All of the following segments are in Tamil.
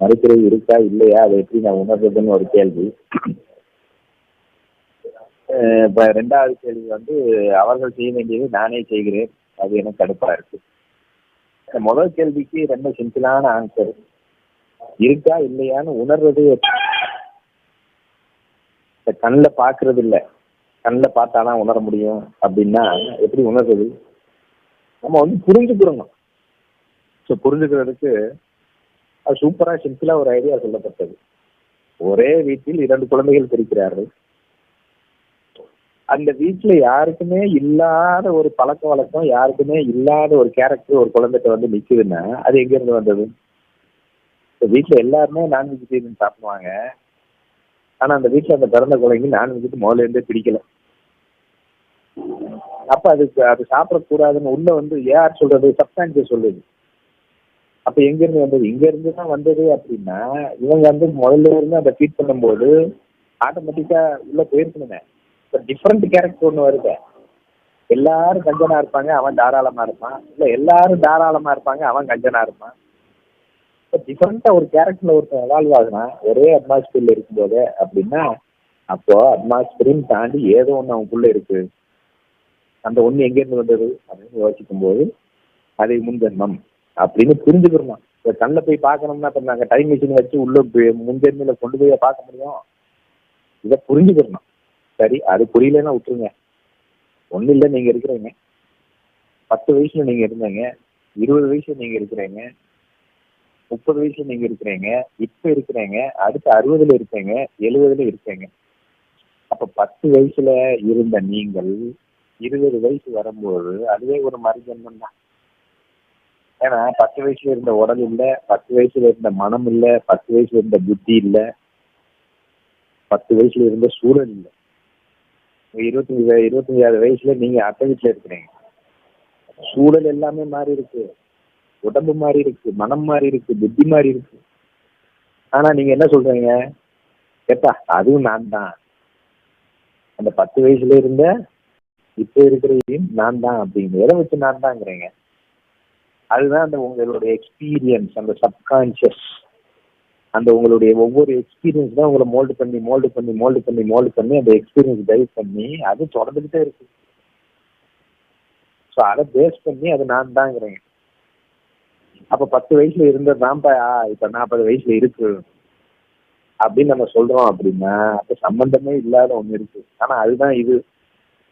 மறுத்துறை இருக்கா இல்லையா? அதை எப்படி நான் உணர்றதுன்னு ஒரு கேள்வி. அஹ் இப்ப ரெண்டாவது கேள்வி வந்து அவர்கள் செய்ய வேண்டியது நானே செய்கிறேன். அது எனக்கு கடுப்பா இருக்கு. முதல் கேள்விக்கு ரொம்ப சிம்பிளான ஆன்சர் இருக்கா இல்லையான்னு உணர்றது இந்த கண்ணில் பார்க்கறது இல்லை. கண்ணில் பார்த்தாலாம் உணர முடியும் அப்படின்னா எப்படி உணர்றது? நம்ம வந்து புரிஞ்சுக்கிறணும். ஸோ புரிஞ்சுக்கிறதுக்கு அது சூப்பராக சிம்பிளாக ஒரு ஐடியா சொல்லப்பட்டது. ஒரே வீட்டில் இரண்டு குழந்தைகள் பிரிக்கிறார்கள். அந்த வீட்டுல யாருக்குமே இல்லாத ஒரு பழக்க வழக்கம் யாருக்குமே இல்லாத ஒரு கேரக்டர் ஒரு குழந்தைகிட்ட வந்து நிக்குதுன்னா அது எங்க இருந்து வந்தது வீட்டுல எல்லாருமே நான் வெஜிடேரியன் சாப்பிடுவாங்க. ஆனா அந்த வீட்டுல அந்த பிறந்த குழந்தைங்க நான் வெஜிட்டு முதல்ல இருந்தே பிடிக்கல அப்ப அதுக்கு அது சாப்பிடக்கூடாதுன்னு உள்ள வந்து யார் சொல்றது? சப்ஸ்டான்சியஸ் சொல்லுது. அப்ப எங்க இருந்து வந்தது? இங்க இருந்து தான் வந்தது அப்படின்னா இவங்க வந்து முதல்ல இருந்து அதை ஃபீட் பண்ணும்போது ஆட்டோமேட்டிக்கா உள்ள போயிருக்கணுங்க இப்போ டிஃப்ரெண்ட் கேரக்டர் ஒன்று வருது. எல்லாரும் கஞ்சனா இருப்பாங்க அவன் தாராளமா இருப்பான். இல்ல எல்லாரும் தாராளமா இருப்பாங்க அவன் கஞ்சனா இருப்பான். இப்போ டிஃப்ரெண்டா ஒரு கேரக்டர்ல ஒருத்தன் எவால்வ் ஆகுனா ஒரே அட்மாஸ்பியர்ல இருக்கும்போது அப்படின்னா அப்போ அட்மாஸ்பியரையும் தாண்டி ஏதோ ஒன்று அவனுக்குள்ள இருக்கு. அந்த ஒண்ணு எங்க இருந்து வந்தது? அப்படின்னு யோசிக்கும் போது அதை முன்ஜென்மம். அப்படின்னு புரிஞ்சுக்கிறோமா இப்போ கண்ணில் போய் பார்க்கணும்னா இப்போ நாங்கள் டைம் மிஷின் வச்சு உள்ள போய் முன்ஜென்மையில கொண்டு போய் பார்க்க முடியும். இதை புரிஞ்சுக்கிறணும். சரி அது புரியலன்னா விட்டுருங்க. ஒன்றும் இல்லை நீங்கள் இருக்கிறீங்க. பத்து வயசுல நீங்கள் இருந்தீங்க. இருபது வயசுல நீங்கள் இருக்கிறீங்க. முப்பது வயசுல நீங்கள் இருக்கிறீங்க. இப்போ இருக்கிறீங்க. அடுத்து அறுபதுல இருக்கீங்க. எழுபதுல இருக்கீங்க. அப்போ பத்து வயசுல இருந்த நீங்கள் இருபது வயசு வரும்போது அதுவே ஒரு மறுஜன்மம் தான் ஏன்னா பத்து வயசுல இருந்த உடல் இல்ல பத்து வயசுல இருந்த மனம் இல்ல பத்து வயசுல இருந்த புத்தி இல்ல பத்து வயசுல இருந்த சூழல் இல்ல. இருபத்தஞ்சு வய- இருபத்தஞ்சாவது வயசுல நீங்க அத்தை வீட்டுல இருக்கிறீங்க. சூழல் எல்லாமே மாறி இருக்கு. உடம்பு மாறி இருக்கு மனம் மாறி இருக்கு புத்தி மாறி இருக்கு. ஆனா நீங்க என்ன சொல்றீங்க? ஏப்பா அதுவும் நான் தான். அந்த பத்து வயசுல இருந்த இப்ப இருக்கிறதையும் நான் தான் அப்படிங்க எதை வச்சு நான் தான்ங்கிறீங்க அதுதான் அந்த உங்களுடைய எக்ஸ்பீரியன்ஸ் அந்த சப்கான்ஷியஸ் அந்த உங்களுடைய ஒவ்வொரு எக்ஸ்பீரியன்ஸ் தான் உங்களை மோல்டு பண்ணி மோல்டு பண்ணி மோல்டு பண்ணி மோல்டு பண்ணி அந்த எக்ஸ்பீரியன்ஸ் டைவ் பண்ணி அது தொடர்ந்துகிட்டே இருக்கு. ஸோ அதை பேஸ் பண்ணி அது நான் தாங்கிறேன். அப்போ பத்து வயசுல இருந்தது தான்ப்பா இப்போ நாற்பது வயசுல இருக்கு. அப்படின்னு நம்ம சொல்றோம் அப்படின்னா அப்போ சம்பந்தமே இல்லாத ஒன்று இருக்கு. ஆனா அதுதான் இது.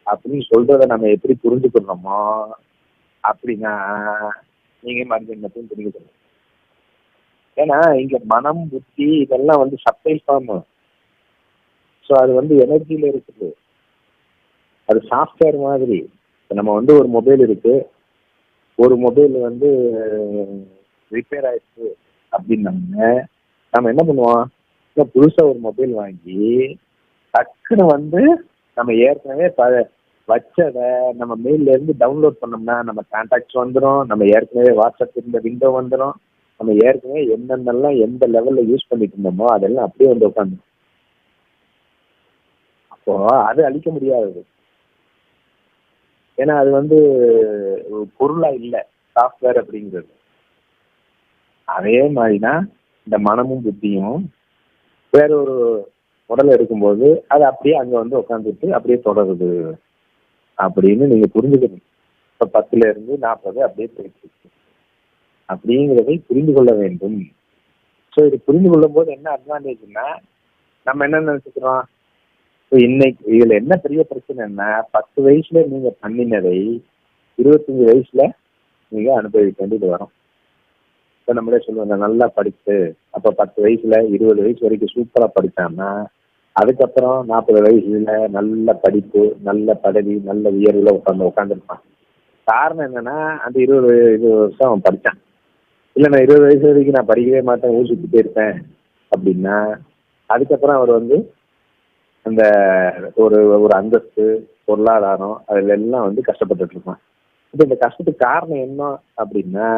அப்படின்னு சொல்றத நம்ம எப்படி புரிஞ்சுக்கிறோமோ அப்படின்னா நீங்க மட்டும் புரிஞ்சுக்கணும் ஏன்னா இங்க மனம் புத்தி இதெல்லாம் வந்து சப்ளை ஃபார்ம் ஸோ அது வந்து எனர்ஜியில இருக்குது. அது சாஃப்ட்வேர் மாதிரி. நம்ம வந்து ஒரு மொபைல் இருக்கு. ஒரு மொபைல் வந்து ரிப்பேர் ஆயிடுச்சு அப்படின்னாங்க. நம்ம என்ன பண்ணுவோம்? புதுசா ஒரு மொபைல் வாங்கி டக்குன்னு வந்து நம்ம ஏற்கனவே ப வச்சதை நம்ம மெயில்ல இருந்து டவுன்லோட் பண்ணோம்னா நம்ம கான்டாக்ட்ஸ் வந்துடும் நம்ம ஏற்கனவே வாட்ஸ்அப் இருந்த விண்டோ வந்துடும் நம்ம ஏற்கனவே என்னென்னலாம் எந்த லெவல்ல யூஸ் பண்ணிட்டு இருந்தோமோ அதெல்லாம் அப்படியே வந்து உட்காந்து அப்போ அது அழிக்க முடியாதது ஏன்னா அது வந்து பொருளா இல்லை. சாஃப்ட்வேர் அப்படிங்கிறது. அதே மாதிரிதான் இந்த மனமும் புத்தியும் வேற ஒரு உடல் எடுக்கும்போது அது அப்படியே அங்க வந்து உட்காந்துட்டு அப்படியே தொடருது. அப்படின்னு நீங்க புரிஞ்சுக்கணும். இப்ப பத்துல இருந்து நாற்பது அப்படியே போயிட்டு அப்படிங்கிறதை புரிந்து கொள்ள வேண்டும். ஸோ இது புரிந்து கொள்ளும் போது என்ன அட்வான்டேஜ்னா நம்ம என்ன நினைச்சுக்கிறோம்? இன்னைக்கு இதுல என்ன பெரிய பிரச்சனைன்னா பத்து வயசுல நீங்க பண்ணினதை இருபத்தஞ்சு வயசுல நீங்க அனுபவிக்க வேண்டியது வரும். இப்போ நம்மளே சொல்லுவாங்க நல்லா படிச்சு அப்போ பத்து வயசுல இருபது வயசு வரைக்கும் சூப்பரா படித்தான்னா அதுக்கப்புறம் நாற்பது வயசுல நல்ல படிப்பு நல்ல பதவி நல்ல உயர்வுல உட்காந்து உட்காந்துருப்பான் காரணம் என்னன்னா அந்த இருபது இருபது வருஷம் அவன் படிச்சான். இல்லை நான் இருபது வயசு வரைக்கும் நான் படிக்கவே மாட்டேன் ஊர் சுற்றிட்டே இருப்பேன் அப்படின்னா அதுக்கப்புறம் அவர் வந்து அந்த ஒரு ஒரு அந்தஸ்து பொருளாதாரம் அதுல எல்லாம் வந்து கஷ்டப்பட்டுட்டு இருப்பான். இப்போ இந்த கஷ்டத்துக்கு காரணம் என்ன அப்படின்னா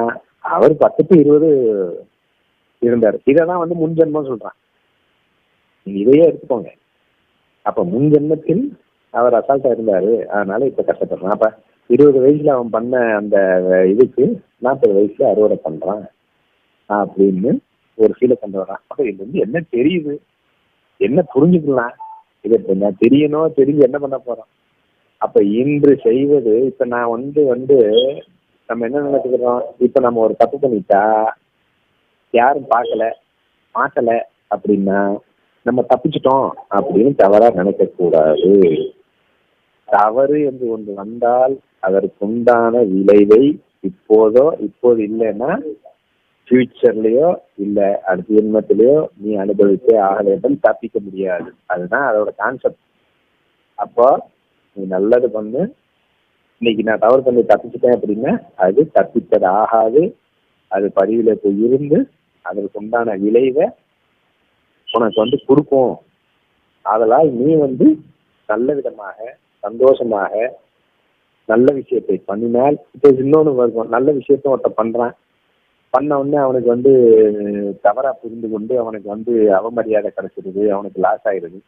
அவர் பத்து டு இருபது இருந்தார். இதை தான் வந்து முன்ஜென்மம் சொல்றான். இதையே எடுத்துக்கோங்க. அப்ப முன் ஜென்மத்தில் அவர் அசால்ட்டா இருந்தாரு. அதனால இப்ப கஷ்டப்படுறான். அப்ப இருபது வயசுல அவன் பண்ண அந்த இதுக்கு நாற்பது வயசுல அறுவடை பண்றான் அப்படின்னு ஒரு ஃபீலை கொண்டு வரான் அப்ப இது வந்து என்ன தெரியுது? என்ன புரிஞ்சுக்கலாம்? இது இப்ப நான் தெரியணும் தெரிஞ்சு என்ன பண்ண போறோம்? அப்ப இன்று செய்வது இப்ப நான் வந்து வந்து நம்ம என்ன நினைச்சுக்கிறோம்? இப்ப நம்ம ஒரு தப்பு பண்ணிட்டா யாரும் பார்க்கல மாட்டல அப்படின்னா நம்ம தப்பிச்சிட்டோம் அப்படின்னு தவறா நினைக்க கூடாது. தவறு என்று ஒன்று வந்தால் அதற்குண்டான விளைவை இப்போதோ இப்போது இல்லைன்னா ஃபியூச்சர்லயோ இல்ல அடுத்த ஜென்மத்திலேயோ நீ அனுபவித்தே ஆக வேண்டும் தப்பிக்க முடியாது. அதுதான் அதோட கான்செப்ட் அப்போ நீ நல்லது பண்ணு. இன்னைக்கு நான் தவறு பண்ணி தப்பிச்சிட்டேன் அப்படின்னா அது தப்பித்தது ஆகாது. அது பதிவில் போய் இருந்து அதற்கு உண்டான விளைவை உனக்கு வந்து கொடுக்கும். அதனால் நீ வந்து நல்ல விதமாக சந்தோஷமாக நல்ல விஷயத்தை பண்ணினால் இப்போ இன்னொன்று நல்ல விஷயத்த ஒருத்தன் பண்ணுறான் பண்ண உடனே அவனுக்கு வந்து தவறாக புரிந்து கொண்டு அவனுக்கு வந்து அவமரியாதை கிடைச்சிருது அவனுக்கு லாஸ் ஆயிடுது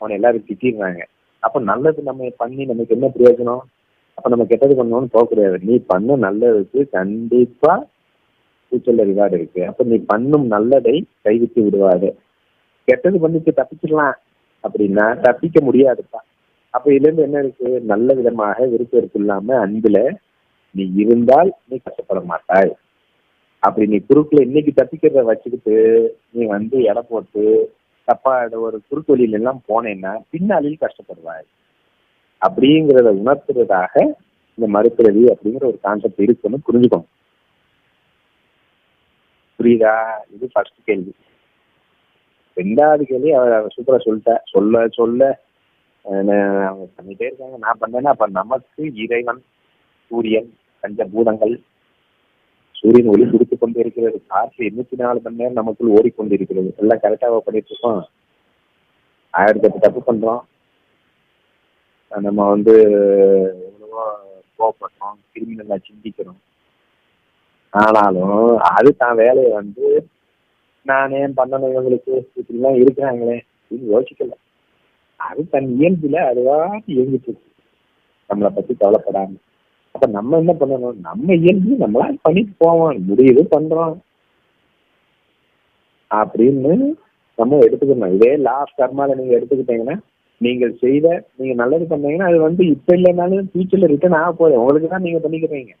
அவனை எல்லாரும் திட்டிடுறாங்க. அப்போ நல்லது நம்ம பண்ணி நமக்கு என்ன பிரயோஜனம்? அப்போ நம்ம கெட்டது பண்ணணும்னு போகக்கூடாது நீ பண்ண நல்லதுக்கு கண்டிப்பாக ஃபியூச்சரில் ரிவார்டு இருக்கு. அப்போ நீ பண்ணும் நல்லதை கைவிட்டு விடுவாது. கெட்டது பண்ணிட்டு தப்பிச்சிடலாம் அப்படின்னா தப்பிக்க முடியாதுப்பா. இல்ல இருந்து என்ன இருக்கு? நல்ல விதமாக விருப்பம் இருக்கு இல்லாம அன்புல நீ இருந்தால் நீ கஷ்டப்பட மாட்டாய். அப்படி நீ குறுக்குல இன்னைக்கு தப்பிக்கிறத வச்சுக்கிட்டு நீ வந்து எடை போட்டு தப்பா ஒரு குறுக்கு வழியில எல்லாம் போனேன்னா பின்னாளில் கஷ்டப்படுவாய். அப்படிங்கிறத உணர்த்துறதாக இந்த மறுபிறவி அப்படிங்கிற ஒரு கான்செப்ட் இருக்குன்னு புரிஞ்சுக்கணும். புரியுதா? இது ஃபர்ஸ்ட் கேள்வி. ரெண்டாவது கேள்வி அவர் சூப்பரா சொல்லிட்டேன் சொல்ல சொல்ல அவங்க பண்ணிட்டே இருக்காங்க. நான் பண்ணேன்னா அப்ப நமக்கு இறைவன் சூரியன் பஞ்சபூதங்கள் சூரியன் ஒளி கொடுத்து கொண்டு இருக்கிறது காற்று எண்ணூத்தி நாலு மணி நேரம் நமக்குள் ஓடிக்கொண்டிருக்கிறது. எல்லாம் கரெக்டாக பண்ணிட்டு இருக்கோம். ஆயிரத்தி எட்டு தப்பு பண்றோம். நம்ம வந்து எவ்வளவோ கோவப்படுறோம் கிரிமினலா சிந்திக்கிறோம். ஆனாலும் அது தான் வேலையை வந்து நானே பண்ணணும் இவங்களுக்கு இப்படிலாம் இருக்கிறாங்களே அப்படின்னு யோசிக்கல. அது தன் இயல்புல அதுவா இயங்கிட்டு இருக்கு. நம்மளை பத்தி கவலைப்படாம. அப்ப நம்ம என்ன பண்ணணும்? நம்ம இயல்பு நம்மளா பண்ணிட்டு போவோம். முடியுது பண்றோம். அப்படின்னு நம்ம எடுத்துக்கணும். இதே லாஸ்ட் கர்மால நீங்க எடுத்துக்கிட்டீங்கன்னா நீங்கள் செய்த நீங்க நல்லது பண்ணீங்கன்னா அது வந்து இப்ப இல்லைனாலும் ஃபியூச்சர்ல ரிட்டர்ன் ஆக போகுது. உங்களுக்கு தான் நீங்க பண்ணிக்கிறீங்க.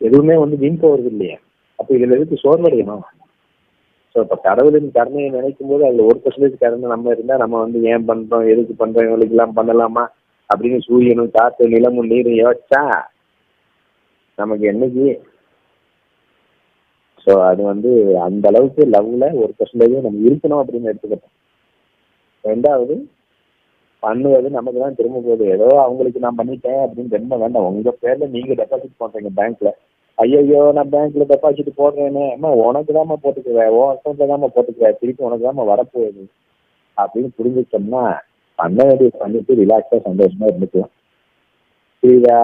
எதுவுமே வந்து வீண் போறது இல்லையா அப்ப இதுல எதுக்கு சோர்வடையணும்? ஸோ இப்போ கடவுளின் கருணையை நினைக்கும் போது அதில் ஒரு பர்சன்டேஜ் கருணை நம்ம இருந்தால் நம்ம வந்து ஏன் பண்ணுறோம் எதுக்கு பண்ணுறோம் இவங்களுக்கு எல்லாம் பண்ணலாமா? அப்படின்னு சூரியனும் காற்று நிலமும் நீரும் யோசிச்சா நமக்கு என்னைக்கு? ஸோ அது வந்து அந்த அளவுக்கு லவ்ல ஒரு பர்சன்டேஜ் நம்ம இருக்கணும் அப்படின்னு எடுத்துக்கிட்டோம். ரெண்டாவது பண்ணுவது நமக்கு தான் திரும்ப போகுது. ஏதோ அவங்களுக்கு நான் பண்ணிட்டேன் அப்படின்னு ரொம்ப வேண்டாம். உங்க பேர்ல நீங்க டெபாசிட் பண்றீங்க பேங்க்ல ஐயோ நான் பேங்க்ல டெபாசிட் போடுறேன்னு அம்மா உனக்கு தாம்மா போட்டுக்குவேன் உன் அக்கௌண்ட்ல தாம்மா போட்டுக்குவேன் திருப்பி உனக்கு தாம்மா வரப்போகுது. அப்படின்னு புரிஞ்சுட்டோம்னா பண்ண வேண்டிய பண்ணிட்டு ரிலாக்ஸா சந்தோஷமா இருந்துக்கலாம். புரியுதா?